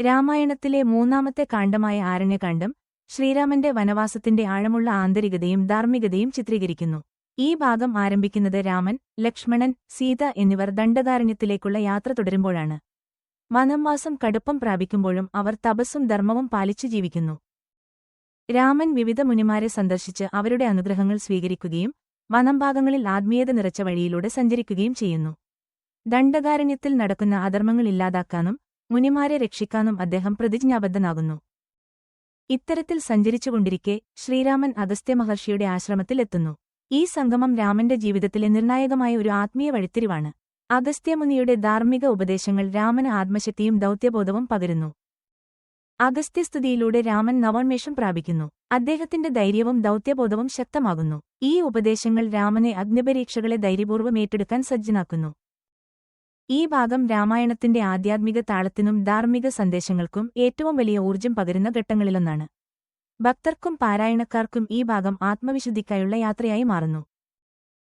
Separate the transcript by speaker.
Speaker 1: രാമായണത്തിലെ മൂന്നാമത്തെ കാണ്ഡമായ ആരണ്യകാണ്ഡം ശ്രീരാമന്റെ വനവാസത്തിന്റെ ആഴമുള്ള ആന്തരികതയും ധാർമ്മികതയും ചിത്രീകരിക്കുന്നു. ഈ ഭാഗം ആരംഭിക്കുന്നത് രാമൻ ലക്ഷ്മണൻ സീത എന്നിവർ ദണ്ഡകാരണ്യത്തിലേക്കുള്ള യാത്ര തുടരുമ്പോഴാണ്. വനംവാസം കടുപ്പം പ്രാപിക്കുമ്പോഴും അവർ തപസ്സും ധർമ്മവും പാലിച്ചു ജീവിക്കുന്നു. രാമൻ വിവിധ മുനിമാരെ സന്ദർശിച്ച് അവരുടെ അനുഗ്രഹങ്ങൾ സ്വീകരിക്കുകയും വനംഭാഗങ്ങളിൽ ആത്മീയത നിറച്ച വഴിയിലൂടെ സഞ്ചരിക്കുകയും ചെയ്യുന്നു. ദണ്ഡകാരണ്യത്തിൽ നടക്കുന്ന അധർമ്മങ്ങൾ ഇല്ലാതാക്കാനും മുനിമാരെ രക്ഷിക്കാനും അദ്ദേഹം പ്രതിജ്ഞാബദ്ധനാകുന്നു. ഇത്തരത്തിൽ സഞ്ചരിച്ചുകൊണ്ടിരിക്കെ ശ്രീരാമൻ അഗസ്ത്യ മഹർഷിയുടെ ആശ്രമത്തിലെത്തുന്നു. ഈ സംഗമം രാമന്റെ ജീവിതത്തിലെ നിർണായകമായ ഒരു ആത്മീയ വഴിത്തിരിവാണ്. അഗസ്ത്യമുനിയുടെ ധാർമ്മിക ഉപദേശങ്ങൾ രാമന് ആത്മശക്തിയും ദൗത്യബോധവും പകരുന്നു. അഗസ്ത്യസ്തുതിയിലൂടെ രാമൻ നവോന്മേഷം പ്രാപിക്കുന്നു. അദ്ദേഹത്തിന്റെ ധൈര്യവും ദൗത്യബോധവും ശക്തമാകുന്നു. ഈ ഉപദേശങ്ങൾ രാമനെ അഗ്നിപരീക്ഷകളെ ധൈര്യപൂർവം ഏറ്റെടുക്കാൻ സജ്ജനാക്കുന്നു. ഈ ഭാഗം രാമായണത്തിന്റെ ആധ്യാത്മിക താളത്തിനും ധാർമ്മിക സന്ദേശങ്ങൾക്കും ഏറ്റവും വലിയ ഊർജം പകരുന്ന ഘട്ടങ്ങളിലൊന്നാണ്. ഭക്തർക്കും പാരായണക്കാർക്കും ഈ ഭാഗം ആത്മവിശുദ്ധിക്കായുള്ള യാത്രയായി മാറുന്നു.